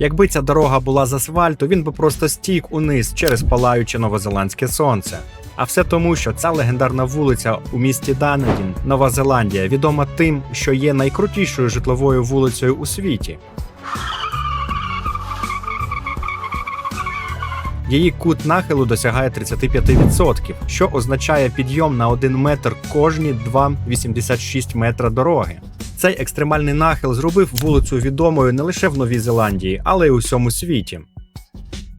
Якби ця дорога була з асфальту, він би просто стік униз через палаюче новозеландське сонце. А все тому, що ця легендарна вулиця у місті Данедін, Нова Зеландія, відома тим, що є найкрутішою житловою вулицею у світі. Її кут нахилу досягає 35%, що означає підйом на 1 метр кожні 2,86 метра дороги. Цей екстремальний нахил зробив вулицю відомою не лише в Новій Зеландії, але й у всьому світі.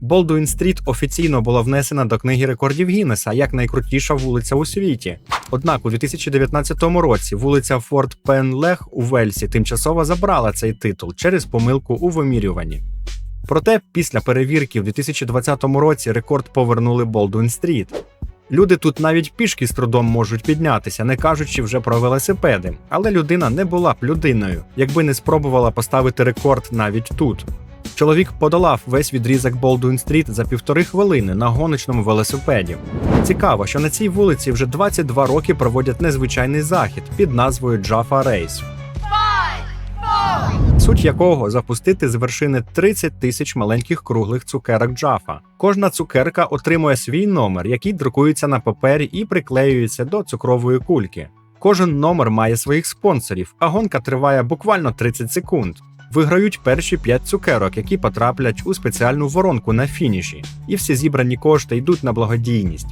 Болдуін Стріт офіційно була внесена до книги рекордів Гіннеса як найкрутіша вулиця у світі. Однак у 2019 році вулиця Форт Пен Лех у Вельсі тимчасово забрала цей титул через помилку у вимірюванні. Проте після перевірки в 2020 році рекорд повернули Болдуін Стріт. Люди тут навіть пішки з трудом можуть піднятися, не кажучи вже про велосипеди. Але людина не була б людиною, якби не спробувала поставити рекорд навіть тут. Чоловік подолав весь відрізок Болдуін Стріт за півтори хвилини на гоночному велосипеді. Цікаво, що на цій вулиці вже 22 роки проводять незвичайний захід під назвою Jaffa Race. Суть якого запустити з вершини 30 тисяч маленьких круглих цукерок Джафа. Кожна цукерка отримує свій номер, який друкується на папері і приклеюється до цукрової кульки. Кожен номер має своїх спонсорів, а гонка триває буквально 30 секунд. Виграють перші 5 цукерок, які потраплять у спеціальну воронку на фініші, і всі зібрані кошти йдуть на благодійність.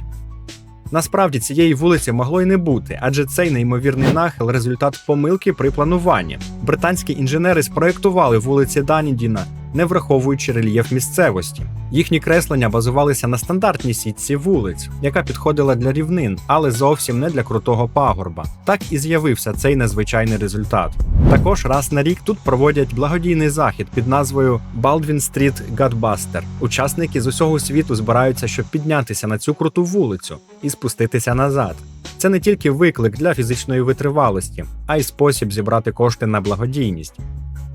Насправді цієї вулиці могло й не бути, адже цей неймовірний нахил результат помилки при плануванні. Британські інженери спроєктували вулиці Данідіна, не враховуючи рельєф місцевості. Їхні креслення базувалися на стандартній сітці вулиць, яка підходила для рівнин, але зовсім не для крутого пагорба. Так і з'явився цей незвичайний результат. Також раз на рік тут проводять благодійний захід під назвою Baldwin Street Godbuster. Учасники з усього світу збираються, щоб піднятися на цю круту вулицю і спуститися назад. Це не тільки виклик для фізичної витривалості, а й спосіб зібрати кошти на благодійність.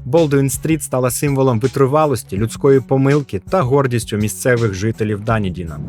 Болдуін Стріт стала символом витривалості, людської помилки та гордістю місцевих жителів Данідіна.